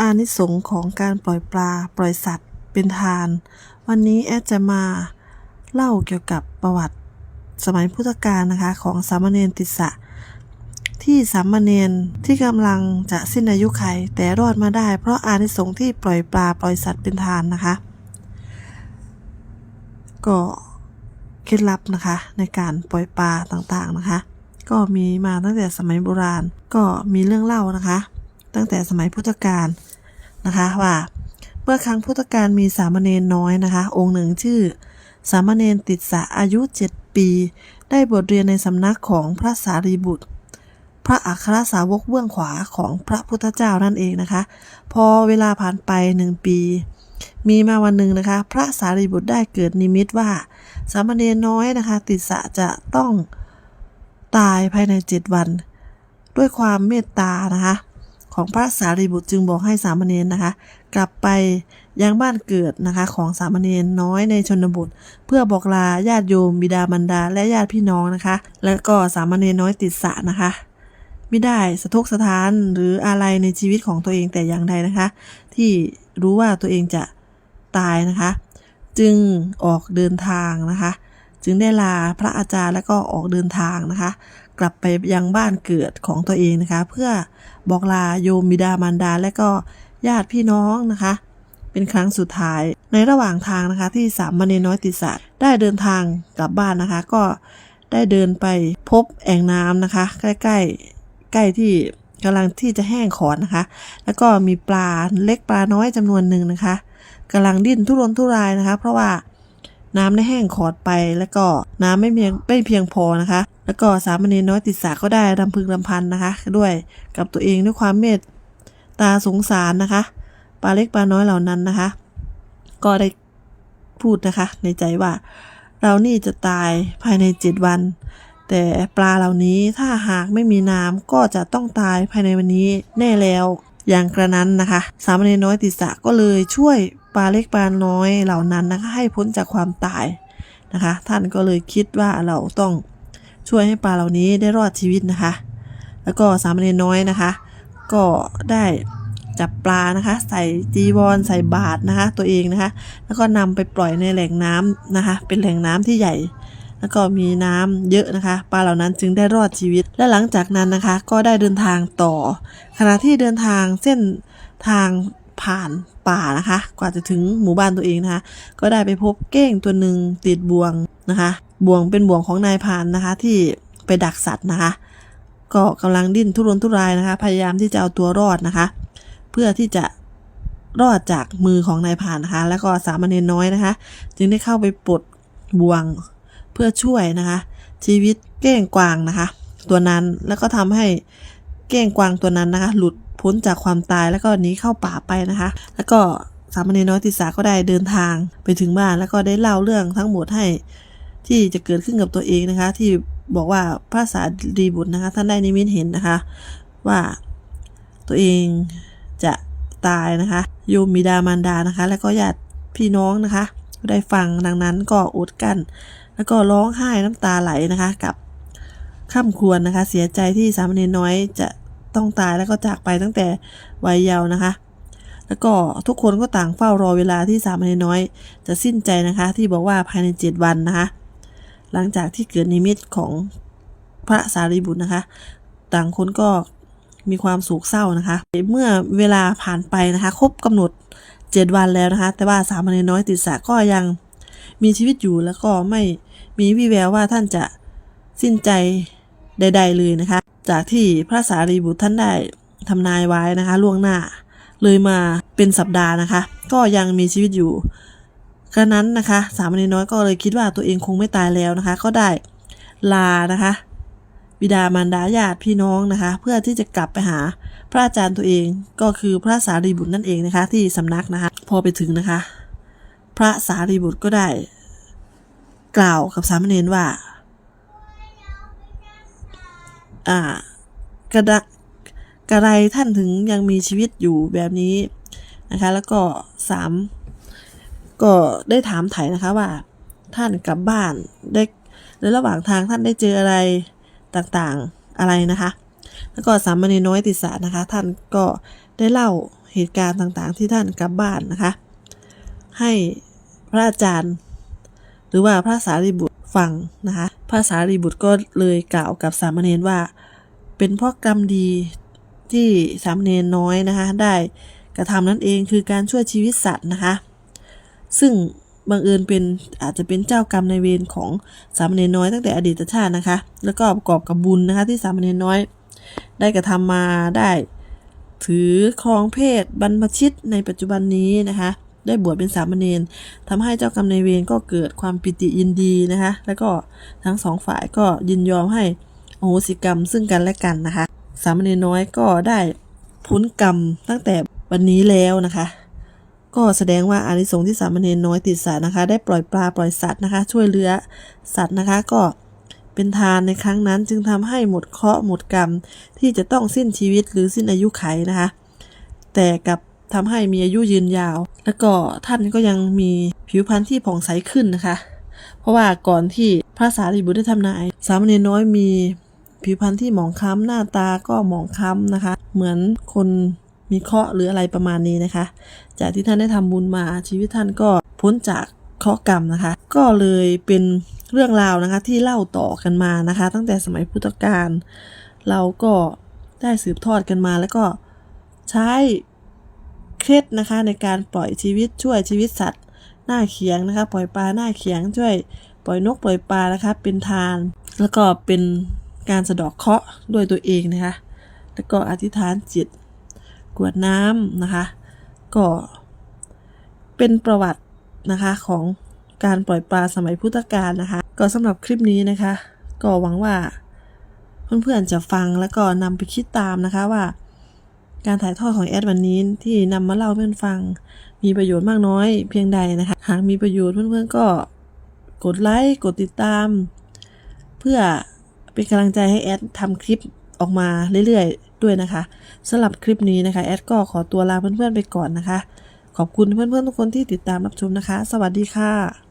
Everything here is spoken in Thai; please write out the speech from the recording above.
อานิสงส์ของการปล่อยปลาปล่อยสัตว์ เป็นทาน วันนี้แอดจะมาเล่าเกี่ยวกับประวัติสมัยพุทธกาลนะคะของสามเณรติสสะ ที่สามเณรที่กำลังจะสิ้นอายุไขแต่รอดมาได้ เพราะอานิสงส์ที่ปล่อยปลาปล่อยสัตว์เป็นทานนะคะ ก็เคล็ดลับนะคะในการปล่อยปลาต่างๆนะคะ ก็มีมาตั้งแต่สมัยโบราณก็มีเรื่องเล่านะคะ ตั้งแต่สมัยพุทธกาล นะคะว่า เมื่อครั้งพุทธกาลมีสามเณรน้อยนะคะ องค์หนึ่งชื่อ สามเณรติดสะอายุเจ็ดปี ได้บทเรียนในสำนักของพระสารีบุตร พระอัครสาวกเบื้องขวาของพระพุทธเจ้านั่นเองนะคะ พอเวลาผ่านไปหนึ่งปีมีมาวันหนึ่งนะคะ พระสารีบุตรได้เกิดนิมิตว่า สามเณรน้อยนะคะ ติดสะจะต้องตายภายในเจ็ดวัน ด้วยความเมตตานะคะ ของพระสารีบุตรจึงบอกให้สามเณรนะคะ กลับไปยังบ้านเกิดนะคะ ของสามเณรน้อยในชนบท เพื่อบอกลาญาติโยมบิดามารดา และญาติพี่น้องนะคะ และก็สามเณรน้อยติดสะนะคะไม่ได้สะทกสะท้านหรืออะไรในชีวิตของตัวเองแต่อย่างใดนะคะ ที่รู้ว่าตัวเองจะตายนะคะ จึงออกเดินทางนะคะ จึงได้ลาพระอาจารย์แล้วก็ออกเดินทางนะคะ กลับไปยังบ้านเกิดของตัวเองนะคะ เพื่อบอกลาโยมบิดามารดาและก็ญาติพี่น้องนะคะ เป็นครั้งสุดท้ายในระหว่างทางนะคะ ที่สามมเณรน้อยติสะได้เดินทางกลับบ้านนะคะ ก็ได้เดินไปพบแอ่งน้ำนะคะ ใกล้ๆใกล้ที่กำลังที่จะแห้งขอดนะคะ แล้วก็มีปลาเล็กปลาน้อยจำนวนหนึ่งนะคะกำลังดิ้นทุรนทุรายนะคะ เพราะว่า น้ำได้แห้งขอดไป แล้วก็น้ำไม่เพียงไม่เพียงพอนะคะ แล้วก็สามเณรน้อยติดสาก็ได้รำพึงรำพันนะคะ ด้วยกับตัวเองด้วยความเมตตาสงสารนะคะปลาเล็กปลาน้อยเหล่านั้นนะคะ ก็ได้พูดนะคะ ในใจว่า เรานี่จะตายภายในเจ็ดวัน แต่ปลาเหล่านี้ถ้าหากไม่มีน้ำก็จะต้องตายภายในวันนี้แน่แล้วอย่างกระนั้นนะคะ สามเณรน้อยติสะก็เลยช่วยปลาเล็กปลาน้อยเหล่านั้นนะคะให้พ้นจากความตายนะคะ ท่านก็เลยคิดว่าเราต้องช่วยให้ปลาเหล่านี้ได้รอดชีวิตนะคะ แล้วก็สามเณรน้อยนะคะ ก็ได้จับปลานะคะ ใส่จีวรใส่บาตรนะคะ ตัวเองนะคะ แล้วก็นำไปปล่อยในแหล่งน้ำนะคะ เป็นแหล่งน้ำที่ใหญ่ แล้วก็มีน้ำเยอะนะคะ ปลาเหล่านั้นจึงได้รอดชีวิต และหลังจากนั้นนะคะ ก็ได้เดินทางต่อ ขณะที่เดินทางเส้นทาง ผ่านป่านะคะ กว่าจะถึงหมู่บ้านตัวเองนะคะ ก็ได้ไปพบเก้งตัวหนึ่งติดบ่วงนะคะ บ่วงเป็นบ่วงของนายพานนะคะ ที่ไปดักสัตว์นะคะ ก็กำลังดิ้นทุรนทุรายนะคะ พยายามที่จะเอาตัวรอดนะคะ เพื่อที่จะรอดจากมือของนายพานนะคะ แล้วก็สามเณรน้อยนะคะ จึงได้เข้าไปปลดบ่วงเพื่อช่วยนะคะ ชีวิตเก้งกวางนะคะ ตัวนั้นแล้วก็ทำให้เก้งกวางตัวนั้นนะคะ หลุด พ้นจากความตายแล้วก็หนีเข้าป่าไปนะคะ แล้วก็สามเณรน้อยติสาก็ได้เดินทางไปถึงบ้านแล้วก็ได้เล่าเรื่องทั้งหมดให้ ที่จะเกิดขึ้นกับตัวเองนะคะ ที่บอกว่าพระสารีบุตรนะคะท่านได้นิมิตเห็นนะคะ ว่าตัวเองจะตายนะคะโยมบิดามารดานะคะ แล้วก็ญาติพี่น้องนะคะได้ฟังดังนั้นก็อดกั้นแล้วก็ร้องไห้น้ำตาไหลนะคะ กับข้ามควรนะคะ เสียใจที่สามเณรน้อยจะ ต้องตายแล้วก็จากไปตั้งแต่วัยเยาว์นะคะ แล้วก็ทุกคนก็ต่างเฝ้ารอเวลาที่สามเณรน้อย จะสิ้นใจนะคะ ที่บอกว่าภายในเจ็ดวันนะคะ หลังจากที่เกิดนิมิตของพระสารีบุตรนะคะ ต่างคนก็มีความโศกเศร้านะคะ เมื่อเวลาผ่านไปนะคะ ครบกำหนดเจ็ดวันแล้วนะคะ แต่ว่าสามเณรน้อยติดสะก็ยังมีชีวิตอยู่แล้วก็ไม่มีวิแววว่าท่านจะสิ้นใจใด ๆ เลยนะคะ จากที่พระสารีบุตรท่านได้ทำนายไว้นะคะ ล่วงหน้า เลยมาเป็นสัปดาห์นะคะ ก็ยังมีชีวิตอยู่กระนั้นนะคะ สามเณรน้อยก็เลยคิดว่าตัวเองคงไม่ตายแล้วนะคะ ก็ได้ลานะคะบิดามารดาญาติพี่น้องนะคะ เพื่อที่จะกลับไปหาพระอาจารย์ตัวเองก็คือพระสารีบุตรนั่นเองนะคะ ที่สำนักนะคะ พอไปถึงนะคะ พระสารีบุตรก็ได้ กล่าวกับสามเณรว่า อ่ากระดกระไรท่านถึงยังมีชีวิตอยู่แบบนี้นะคะ แล้วก็สามก็ได้ถามไถ่นะคะว่า ท่านกลับบ้านได้ในระหว่างทางท่านได้เจออะไรต่างๆอะไรนะคะ แล้วก็สามเณรน้อยติสานะคะ ท่านก็ได้เล่าเหตุการณ์ต่างๆ ที่ท่านกลับบ้านนะคะ ให้พระอาจารย์ หรือว่าพระสารีบุตร ฟังนะคะพระสารีบุตรก็เลยกล่าวกับสามเณรว่า เป็นเพราะกรรมดีที่สามเณรน้อยนะคะได้กระทำนั่นเองคือการช่วยชีวิตสัตว์นะคะ ซึ่งบังเอิญเป็นอาจจะเป็นเจ้ากรรมในเวรของสามเณรน้อยตั้งแต่อดีตชาตินะคะ แล้วก็ประกอบกับบุญนะคะที่สามเณรน้อย ได้กระทำมาได้ ถือครองเพศบรรพชิตในปัจจุบันนี้นะคะ ได้บวชเป็นสามเณรทำให้เจ้ากรรมนายเวรก็เกิดความปิติยินดีนะคะ แล้วก็ทั้งสองฝ่ายก็ยินยอมให้อโหสิกรรมซึ่งกันและกันนะคะ สามเณรน้อยก็ได้พ้นกรรมตั้งแต่วันนี้แล้วนะคะ ก็แสดงว่าอานิสงส์ที่สามเณรน้อยติดสัตว์นะคะ ได้ปล่อยปลาปล่อยสัตว์นะคะ ช่วยเหลือสัตว์นะคะก็เป็นทานในครั้งนั้นจึงทำให้หมดเคราะห์หมดกรรมที่จะต้องสิ้นชีวิตหรือสิ้นอายุไขนะคะ แต่กับ ทำให้มีอายุยืนยาว แล้วก็ท่านก็ยังมีผิวพรรณที่ผ่องใสขึ้นนะคะ เพราะว่าก่อนที่พระสารีบุตรได้ทำนาย สามเณรน้อยมีผิวพรรณที่หมองคล้ำหน้าตาก็หมองคล้ำนะคะ เหมือนคนมีเคราะห์หรืออะไรประมาณนี้นะคะ จากที่ท่านได้ทำบุญมาชีวิตท่านก็พ้นจากเคราะห์กรรมนะคะ ก็เลยเป็นเรื่องราวนะคะที่เล่าต่อกันมานะคะ ตั้งแต่สมัยพุทธกาลเราก็ได้สืบทอดกันมาแล้วก็ใช้ เคล็ดนะคะในการปล่อยชีวิตช่วยชีวิตสัตว์ หน้าเขียงนะคะ ปล่อยปลาหน้าเขียงช่วย ปล่อยนกปล่อยปลานะคะ เป็นทาน แล้วก็เป็นการสะดอกเคราะห์ด้วยตัวเองนะคะ แล้วก็อธิษฐานจิตกวดน้ำนะคะ ก็เป็นประวัตินะคะของการปล่อยปลาสมัยพุทธกาลนะคะ ก็สำหรับคลิปนี้นะคะ ก็หวังว่าเพื่อนๆจะฟังแล้วก็นำไปคิดตามนะคะว่า การถ่ายทอดของแอดวันนี้ที่นำมาเล่าเพื่อนฟัง มีประโยชน์มากน้อยเพียงใดนะคะ หากมีประโยชน์เพื่อนๆก็กดไลค์กดติดตาม เพื่อเป็นกำลังใจให้แอดทำคลิปออกมาเรื่อยๆ ด้วยนะคะสำหรับคลิปนี้นะคะแอดก็ขอตัวลาเพื่อนๆไปก่อนนะคะ ขอบคุณเพื่อนๆทุกคนที่ติดตามรับชมนะคะ สวัสดีค่ะ